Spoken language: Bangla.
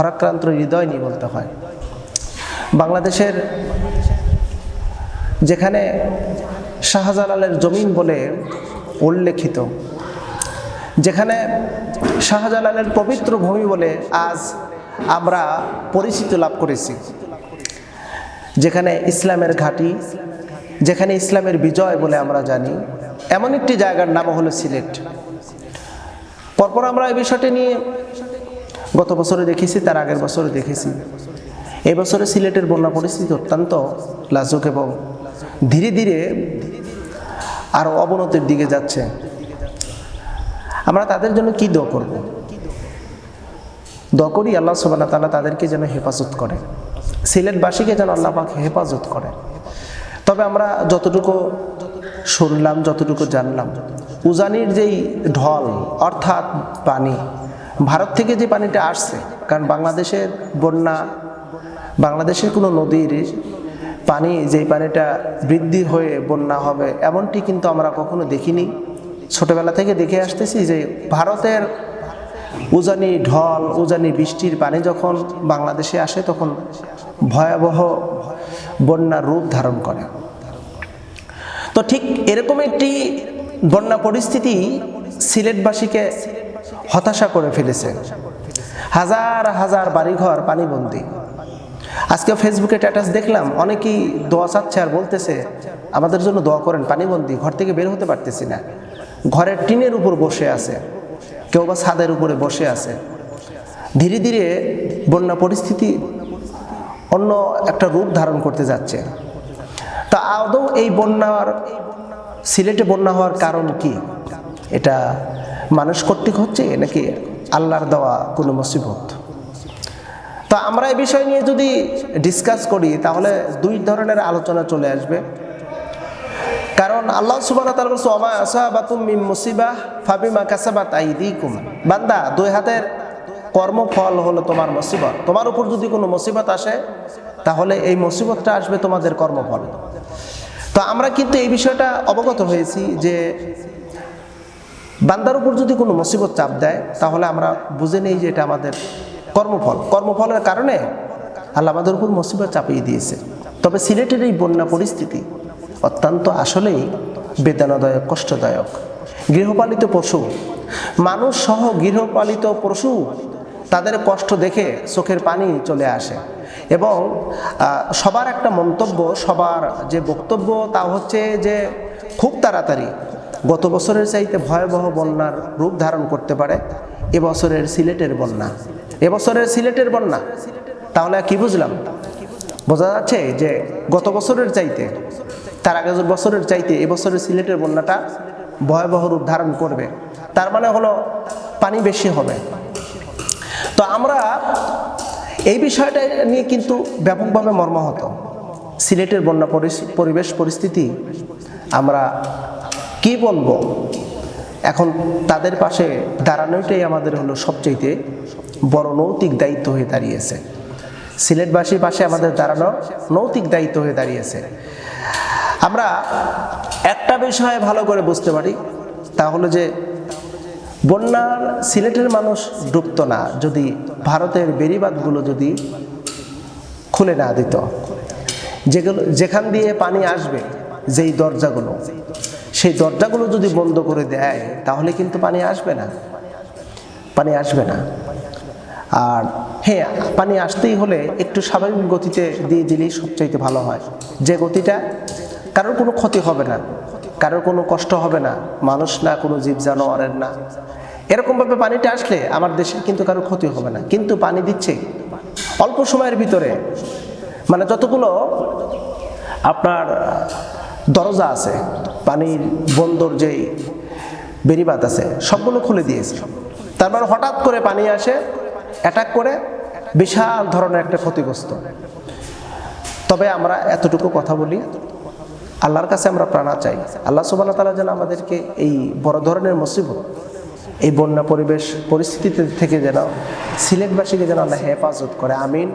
ভারাক্রান্ত হৃদয় নিয়ে বলতে হয়। বাংলাদেশের যেখানে শাহজালালের জমিন বলে উল্লেখিত, যেখানে শাহজালালের পবিত্র ভূমি বলে আজ আমরা পরিচিতি লাভ করেছি, যেখানে ইসলামের ঘাঁটি, যেখানে ইসলামের বিজয় বলে আমরা জানি, এমন একটি জায়গার নাম হলো সিলেট। পরপর আমরা এই বিষয়টি নিয়ে গত বছরে দেখেছি, তার আগের বছরে দেখেছি। এই বছরে সিলেটের বন্যা পরিস্থিতি অত্যন্ত লাজুক এবং ধীরে ধীরে আরও অবনতির দিকে যাচ্ছে। আমরা তাদের জন্য কি দোয়া করব? দোয়া করি আল্লাহ সুবানা তালা তাদেরকে যেন হেফাজত করে। সিলেটবাসীকে যেন আল্লাহ পাক হেফাজত করে। তবে আমরা যতটুকু শুনলাম, যতটুকু জানলাম, উজানির যেই ঢল, অর্থাৎ পানি ভারত থেকে যে পানিটা আসছে, কারণ বাংলাদেশের বন্যা, বাংলাদেশের কোনো নদীর পানি যেই পানিটা বৃদ্ধি হয়ে বন্যা হবে, এমনটি কিন্তু আমরা কখনো দেখিনি। ছোটবেলা থেকে দেখে আসতেছি যে ভারতের উজানি ঢল, উজানি বৃষ্টির পানি যখন বাংলাদেশে আসে, তখন ভয়াবহ বন্যার রূপ ধারণ করে। তো ঠিক এরকম একটি বন্যা পরিস্থিতি সিলেটবাসীকে হতাশা করে ফেলেছে। হাজার হাজার বাড়িঘর, পানিবন্দী। আজকে ফেসবুকে স্ট্যাটাস দেখলাম, অনেকেই দোয়া চাচ্ছে আর বলতেছে, আমাদের জন্য দোয়া করেন, পানিবন্দী, ঘর থেকে বের হতে পারতেছি না। ঘরের টিনের উপর বসে আছে, কেউ বা ছাদের উপরে বসে আছে। ধীরে ধীরে বন্যা পরিস্থিতি অন্য একটা রূপ ধারণ করতে যাচ্ছে। তা আদৌ এই বন্যার, সিলেটে বন্যা হওয়ার কারণ কি? এটা মানুষ কর্তৃক হচ্ছে নাকি আল্লাহর দেওয়া কোনো মুসিবত? তো আমরা এই বিষয় নিয়ে যদি ডিসকাস করি, তাহলে দুই ধরনের আলোচনা চলে আসবে। কারণ আল্লাহ সুবাহ আইদিকুম। বান্দা, দুই হাতের কর্মফল হলো তোমার মুসিবত। তোমার উপর যদি কোনো মুসিবত আসে, তাহলে এই মুসিবতটা আসবে তোমাদের কর্মফল। তো আমরা কিন্তু এই বিষয়টা অবগত হয়েছি যে বান্দার উপর যদি কোনো মুসিবত চাপ দেয়, তাহলে আমরা বুঝে নেই যে এটা আমাদের কর্মফল। কর্মফলের কারণে আল্লাহ আমাদের উপর মুসিবত চাপিয়ে দিয়েছে। তবে সিলেটের এই বন্যা পরিস্থিতি অত্যন্ত আসলেই বেদনাদায়ক, কষ্টদায়ক। গৃহপালিত পশু, মানুষ সহ গৃহপালিত পশু তাদের কষ্ট দেখে চোখের পানি চলে আসে এবং সবার একটা মন্তব্য, সবার যে বক্তব্য তা হচ্ছে যে, খুব তাড়াতাড়ি গত বছরের চাইতে ভয়াবহ বন্যার রূপ ধারণ করতে পারে এবছরের সিলেটের বন্যা। এবছরের সিলেটের বন্যা। তাহলে কি বুঝলাম? বোঝা যাচ্ছে যে গত বছরের চাইতে, তার আগের বছরের চাইতে এবছরের সিলেটের বন্যাটা ভয়াবহ রূপ ধারণ করবে। তার মানে হলো পানি বেশি হবে। তো আমরা এই বিষয়টা নিয়ে কিন্তু ব্যাপকভাবে মর্মাহত। সিলেটের বন্যা পরিবেশ পরিস্থিতি আমরা কি বলব? এখন তাদের পাশে দাঁড়ানোটাই আমাদের হলো সবচাইতে বড় নৈতিক দায়িত্ব হয়ে দাঁড়িয়েছে। সিলেটবাসীর পাশে আমাদের দাঁড়ানো নৈতিক দায়িত্ব হয়ে দাঁড়িয়েছে। আমরা একটা বিষয়ে ভালো করে বুঝতে পারি, তা হলো যে বন্যার সিলেটের মানুষ ডুবতো না, যদি ভারতের বেড়িবাঁধগুলো যদি খুলে না দিত। যেগুলো যেখান দিয়ে পানি আসবে, যেই দরজাগুলো। সেই দরজাগুলো যদি বন্ধ করে দেয়, তাহলে কিন্তু পানি আসবে না। পানি আসবে না। আর হ্যাঁ পানি আসতেই হলে একটু স্বাভাবিক গতিতে দিয়ে দিলেই সবচাইতে ভালো হয়। যে গতিটা কারোর কোনো ক্ষতি হবে না, কারোর কোনো কষ্ট হবে না, মানুষ না, কোনো জীব জানোয়ারের না। এরকমভাবে পানিটা আসলে আমার দেশের কিন্তু কারোর ক্ষতি হবে না। কিন্তু পানি দিচ্ছে অল্প সময়ের ভিতরে। মানে যতগুলো আপনার দরজা আছে, পানির বন্দর যেই বেরিবাদ আছে, সবগুলো খুলে দিয়েছে। তার মানে হঠাৎ করে পানি আসে অ্যাটাক করে, বিশাল ধরনের একটা ক্ষতিগ্রস্ত। তবে আমরা এতটুকু কথা বলি, আল্লাহর কাছে আমরা প্রাণা চাই। আল্লাহ সুবাহ তালা যেন আমাদেরকে এই বড় ধরনের মুসিবত, এই বন্যা পরিবেশ পরিস্থিতিতে থেকে যেন সিলেটবাসীকে যেন আল্লাহ হেফাজত করে, আমিন।